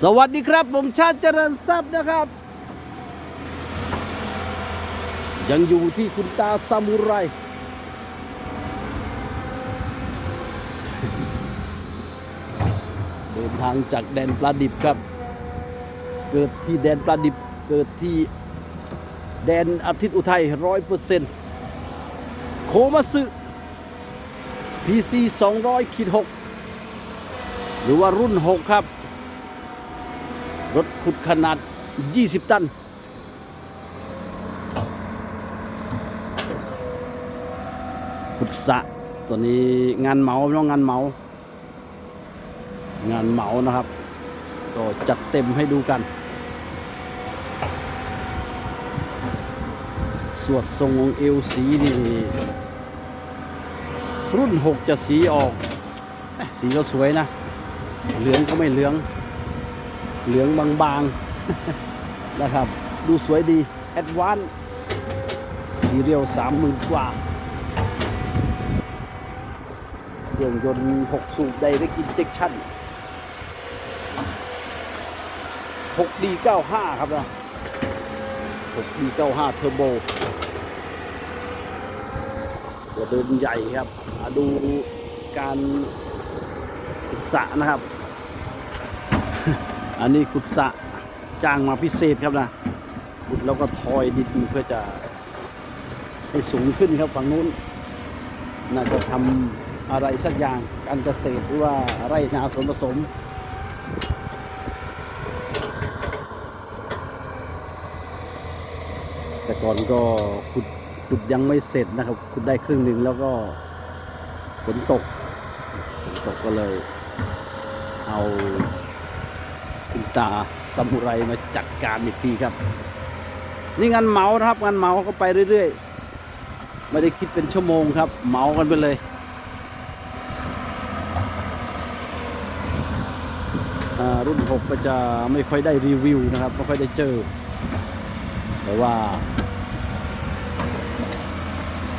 สวัสดีครับ ผมชาติเจริญทรัพย์นะครับ ยังอยู่ที่คุณตาซามูไรเดินทางจากแดนปลาดิบครับ เกิดที่แดนปลาดิบเกิดที่แดนอาทิตย์อุทัยร้อยเปอร์เซ็นต์โคมาสึ PC 200ขีด6หรือว่ารุ่น 6 ครับ รถขุดขนาด 20 ตัน ขุดสะตัวนี้งานเหมาไม่ต้องงานเหมา งานเหมานะครับ ก็จัดเต็มให้ดูกัน สวดทรงองเอวสีนี่รุ่น 6 จะสีออก สีก็สวยนะ เหลืองก็ไม่เหลือง เหลืองบางๆนะครับ ดูสวยดีแอดวานสีเรียวสามหมื่นกว่าเครื่องยนต์6สูบไดเรกอินเจคชั่น 6D95 ครับนะ 6D95 เก้าห้าเทอร์โบตัวเดินใหญ่ครับมาดูการขุดสระนะครับ อันนี้ขุดสะจ้างมาพิเศษครับนะขุดแล้วก็ทอยดินเพื่อจะให้สูงขึ้นครับฝั่งนู้นน่าจะทำอะไรสักอย่างการเกษตรหรือว่าไร่นาสวนผสมแต่ก่อนก็ขุดขุดยังไม่เสร็จนะครับขุดได้ครึ่งหนึ่งแล้วก็ฝนตกฝนตกก็เลยเอา คุณตาซามูไรมาจัดการอีกทีครับ นี่งานเมาครับงานเมาก็ไปเรื่อยๆ ไม่ได้คิดเป็นชั่วโมงครับ เมากันไปเลยรุ่น 6 ก็จะไม่ค่อยได้รีวิวนะครับไม่ค่อยได้เจอ แต่ว่า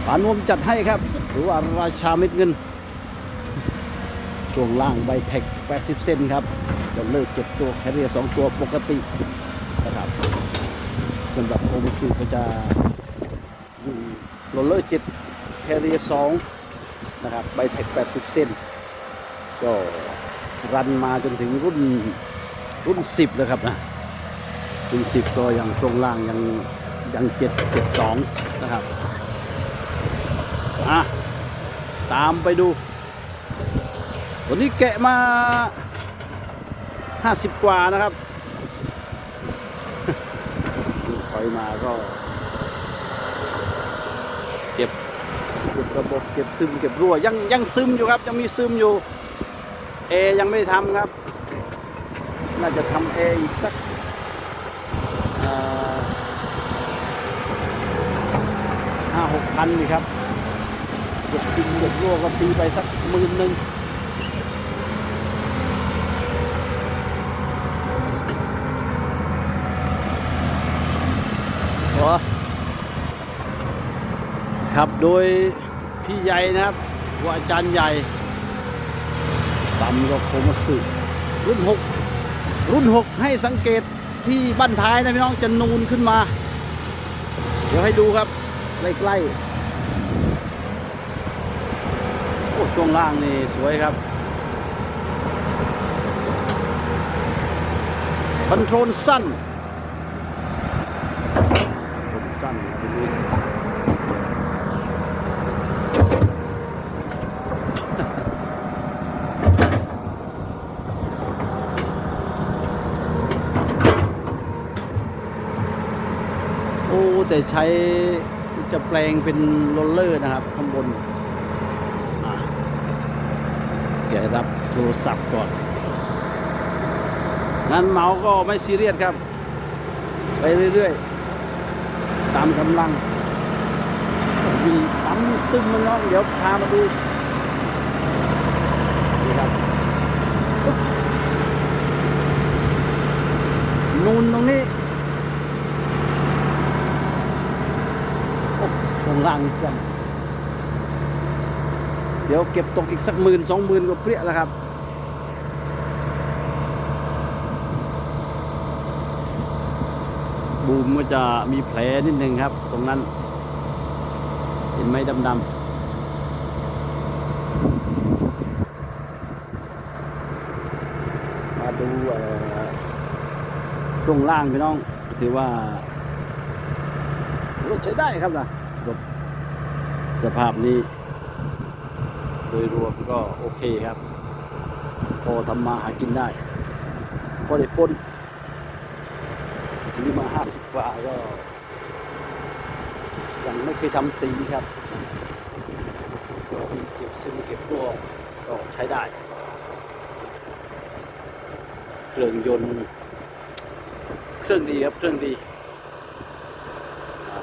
ปานวมจัดให้ครับ หรือว่าราชาเม็ดเงิน ช่วงล่างใบเทค 80 เซนครับ ดอลเลอร์7ตัวแคเรียร์2ตัวปกตินะครับสำหรับโคมิดสึก็จะอยู่ดอลเลอร์7แคเรียร์2นะครับใบเทค80เซนก็รันมาจนถึงรุ่นรุ่น10เลยครับนะรุ่น10ก็ยังช่วงล่างยังยัง7 7 2นะครับอะตามไปดู วันนี้แกะมา 50กว่านะครับ ถอยมาก็ เก็บเก็บระบบเก็บซึมเก็บรั่วยังยังซึมอยู่ครับ ยังมีซึมอยู่เอยังไม่ได้ทำครับ น่าจะทำเออีกสักห้าหกพันนี่ครับเก็บซึมเก็บรั่วก็ตีไปสักหมื่นหนึ่ง อ้ครับโดยพี่ใหญ่นะครับว่าอาจารย์ใหญ่ตำก็โคมาสึรุ่นหกรุ่นหกให้สังเกตที่บั้นท้ายนะพี่น้องจะนูนขึ้นมา เดี๋ยวให้ดูครับ ใกล้ๆโอ้ช่วงล่างนี่สวยครับคอนโทรลสั้น ผมสั้นนะทีนี้ โอ้แต่ใช้จะแปลงเป็นโรลเลอร์นะครับข้างบนอะแกรับโทรศัพท์ก่อนงานเหมาก็ไม่ซีเรียสครับ ไปเรื่อยๆ ตามกำลังมีปั๊มซึมมันน้องเดี๋ยวพามาดูนี่ครับนูนตรงนี้โอ้ช่วง ล่างกันเดี๋ยวเก็บตกอีกสักหมื่นสองหมื่นก็เปรี้ยแล้วครับ บูมก็จะมีแผลนิดนึงครับ ตรงนั้น เห็นไหมดำๆมาดูช่วงล่างพี่น้องถือว่ารถใช้ได้ครับนะ สภาพนี้ โดยรวมก็โอเคครับ พอทำมาหากินได้ พอได้ปนซื้อมาห้าสิบกว่าก็ยังไม่เคยทำสีครับเก็บซึ่งเก็บตัวก็ใช้ได้ เครื่องยนต์ เครื่องดีครับ เครื่องดี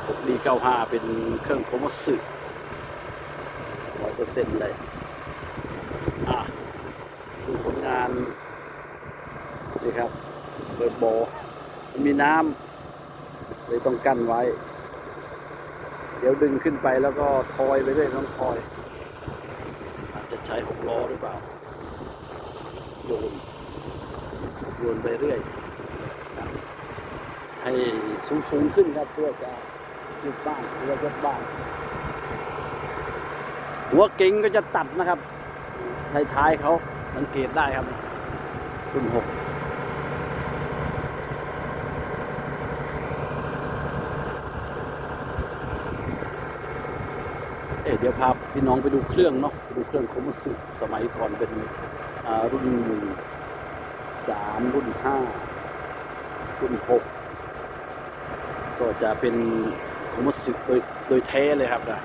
ผมดีเก้าห้าเป็นเครื่องโคมสึร้อ ปอร์เซ็นต์เลยอะดูผลงานนี่ครับเปิดโบอมันมีน้ำเลยต้องกั้นไว้ เดี๋ยวดึงขึ้นไปแล้วก็ทอยไปเรื่อยต้องทอย อาจจะใช้หกล้อหรือเปล่าโยนโยนไปเรื่อยครับให้สูงสูงๆขึ้นครับเพื่อจะยุบบ้านเพื่อยกบ้าน หัวเก่งก็จะตัดนะครับท้ายๆเขาสังเกตได้ครับรุ่นหกเอ๊ะเดี๋ยวพาพี่น้องไปดูเครื่องเนาะไปดูเครื่องโคมัสึสมัยก่อนเป็นอ่ารุ่นสามรุ่นห้ารุ่นหกก็จะเป็นโคมัสึโดยโดยแท้เลยครับนะ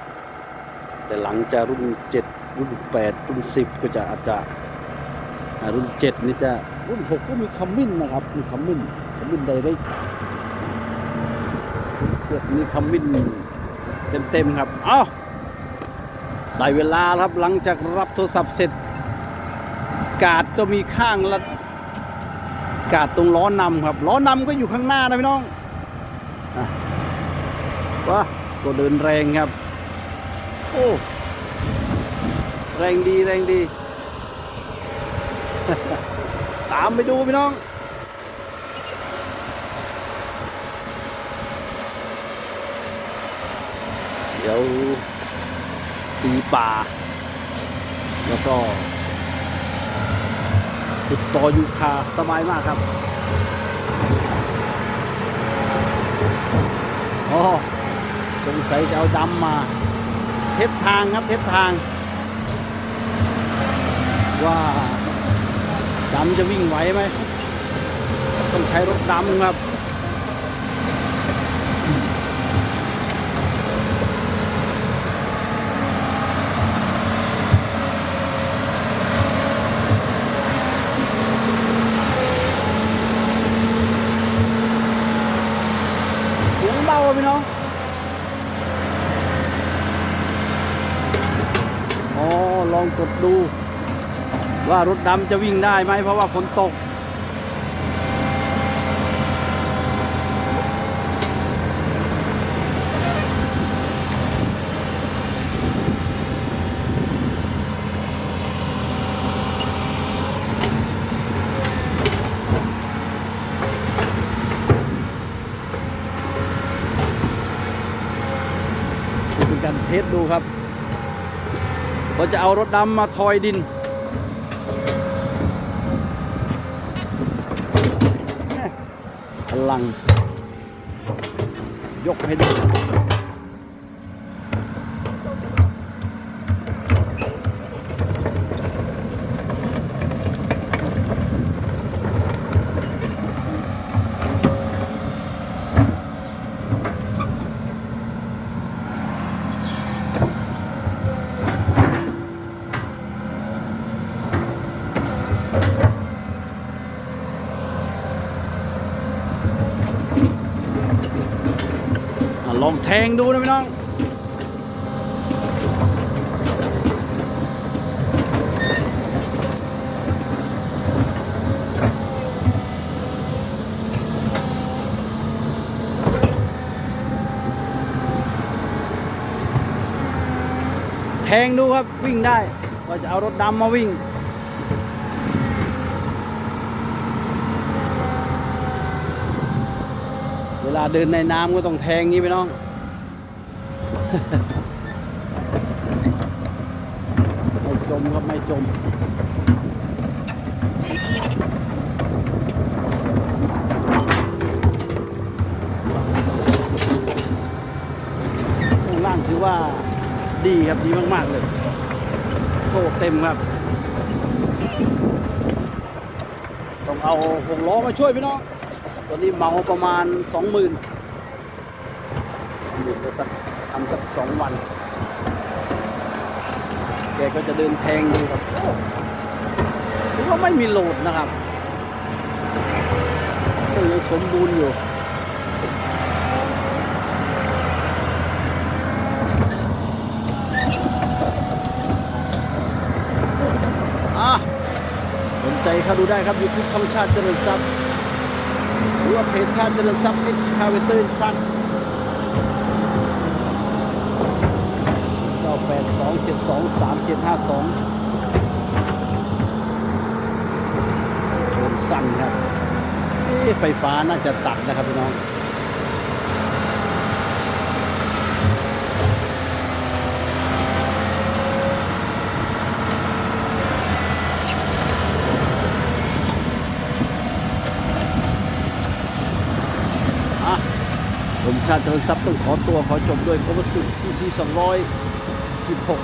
แต่หลังจากรุ่นเจ็ดรุ่นแปดรุ่นสิบก็จะอาจจะรุ่นเจ็ดนี่จะรุ่นหกก็มีคัมมินนะครับ มีคัมมินคัมมินไดเรกรุ่นเจ็ดมีคัมมินเต็มๆครับ เอ้าได้เวลาแล้วครับหลังจากรับโทรศัพท์เสร็จ กาดก็มีข้างละกาดตรงล้อนำครับล้อนำก็อยู่ข้างหน้านะพี่น้องว้าก็เดินแรงครับ โอ้แรงดีแรงดี ตามไปดูพี่น้อง เดี๋ยวตีป่า แล้วก็ติดต่อยูคาสบายมากครับอ๋อสงสัยจะเอาดำมา เทสทางครับเทสทาง ว่าดำจะวิ่งไหวไหม ต้องใช้รถดำครับเสียงเบาพี่น้อง อ๋อ ลองกดดู ว่ารถดำจะวิ่งได้ไหมเพราะว่าฝนตก เป็นการเทสดูครับ เราจะเอารถดำมาทอยดิน พลัง ยกให้ดู ลองแทงดูนะพี่น้องแทงดูครับวิ่งได้ว่าจะเอารถดำมาวิ่ง เว ลาเดินในน้ำก็ต้องแทงงี้ไปน้องไม่จมครับไม่จมข้างล่างถือว่าดีครับดีมากๆเลย โซ่เต็มครับ ต้องเอาหกล้อมาช่วยพี่น้อง ตอนนี้เมาประมาณสองหมื่นหมื่นก็สักทำสักสองวัน แกก็จะเดินแทงดูครับถือว่าไม่มีโหลดนะครับก็ยังสมบูรณ์อยู่อะสนใจเข้าดูได้ครับยูทูบธรรมชาติเจริญทรัพย์ รืวมาเพจชาติเจริญทรัพย์ Excavator i n f r o n t ก็แปดสองเจ็ดสองสามเจ็ดห้าสองโชนสั้นครับไฟฟ้าน่าจะตัดนะครับพี่น้อง ชาติเจริญทรัพย์ต้องขอตัวขอจบด้วยโคมสุที่ซีสองร้อยสิบหก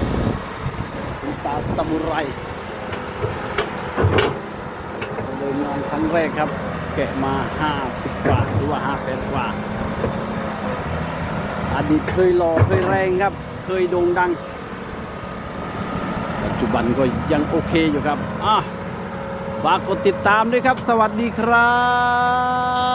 คุตาซามูไรเดินงานครั้งแรกครับ แกะมา 50 กว่า หรือว่า5แสนกว่าอดีตเคยหล่อเคยแรงครับ เคยโด่งดัง ปัจจุบันก็ยังโอเคอยู่ครับอะฝากกดติดตามด้วยครับ สวัสดีครับ